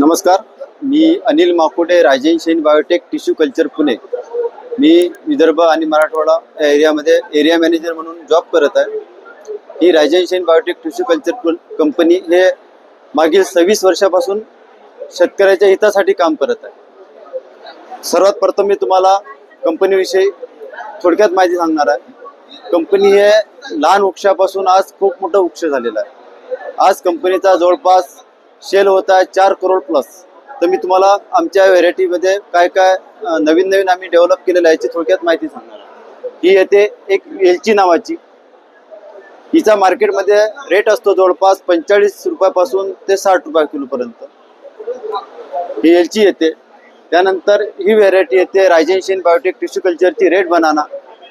नमस्कार. मी Anil Makode Rise n Shine Biotech tissue culture Pune. मी विदर्भ आणि मराठवाडा या एरियामध्ये एरिया मॅनेजर म्हणून जॉब करत आहे. ही राजेन शेन बायोटेक टिश्यू कल्चर कंपनी हे मागील सव्वीस वर्षापासून शेतकऱ्याच्या हितासाठी काम करत आहे. सर्वात प्रथम मी तुम्हाला कंपनीविषयी थोडक्यात माहिती सांगणार आहे. कंपनी हे लहान वृक्षापासून आज खूप मोठं वृक्ष झालेलं आहे. आज कंपनीचा जवळपास शेल होत आहे चार करोड प्लस तर मी तुम्हाला आमच्या व्हेरायटीमध्ये काय काय नवीन नवीन आम्ही डेव्हलप केलेलं आहे याची थोडक्यात माहिती सांगणार ही येते एक एलची नावाची. हिचा मार्केटमध्ये रेट असतो जवळपास पंचेचाळीस रुपयापासून ते साठ रुपये किलोपर्यंत ही एलची येते. त्यानंतर ही व्हेरायटी येते Rise n Shine Biotech tissue कल्चरची red banana.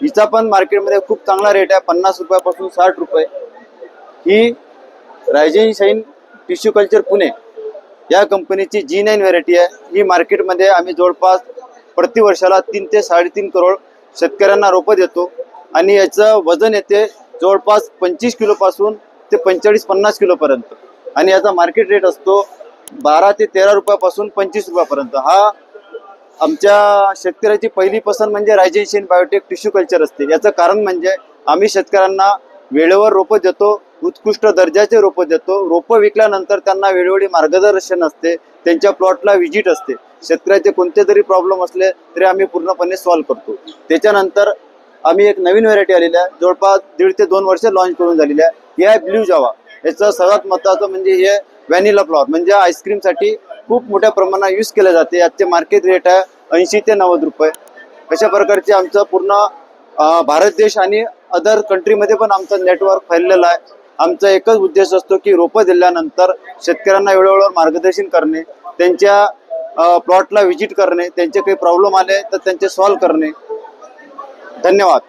हिचा पण मार्केटमध्ये खूप चांगला रेट आहे पन्नास रुपयापासून साठ रुपये. ही Rise n Shine tissue culture Pune या कंपनीची जी नाईन व्हेरायटी आहे. ही मार्केटमध्ये आम्ही जवळपास प्रति वर्षाला तीन ते साडेतीन करोड शेतकऱ्यांना रोपं देतो. आणि याचं वजन येते जवळपास पंचवीस किलोपासून ते पंचेचाळीस पन्नास किलोपर्यंत आणि याचा मार्केट रेट असतो बारा ते तेरा रुपयापासून पंचवीस रुपयापर्यंत. हा आमच्या शेतकऱ्याची पहिली पसंत म्हणजे रायजेशन बायोटेक टिश्यू कल्चर असते. याचं कारण म्हणजे आम्ही शेतकऱ्यांना वेळेवर रोपं देतो उत्कृष्ट दर्जाचे रोपं देतो. रोपं विकल्यानंतर त्यांना वेळोवेळी मार्गदर्शन असते. त्यांच्या प्लॉटला व्हिजिट असते. शेतकऱ्याचे कोणते जरी प्रॉब्लेम असले तरी आम्ही पूर्णपणे सॉल्व्ह करतो. त्याच्यानंतर आम्ही एक नवीन व्हेरायटी आलेली आहे. जवळपास दीड ते दोन वर्ष लॉन्च करून झालेली आहे. हे आहे ब्ल्यू जावा. याचं सर्वात महत्त्वाचं म्हणजे हे व्हॅनिला फ्लॉवर म्हणजे आईस्क्रीमसाठी खूप मोठ्या प्रमाणात यूज केले जाते. याचे मार्केट रेट आहे ऐंशी ते नव्वद रुपये. अशा प्रकारचे आमचं पूर्ण भारत देश आणि अदर कंट्रीमध्ये पण आमचं नेटवर्क फैललेलं आहे. आमचा एकच उद्देश असतो की रोपं दिल्यानंतर शेतकऱ्यांना वेळोवेळी मार्गदर्शन करणे त्यांच्या प्लॉटला व्हिजिट करणे त्यांचे काही प्रॉब्लेम आले तर त्यांचे सॉल्व्ह करणे. धन्यवाद.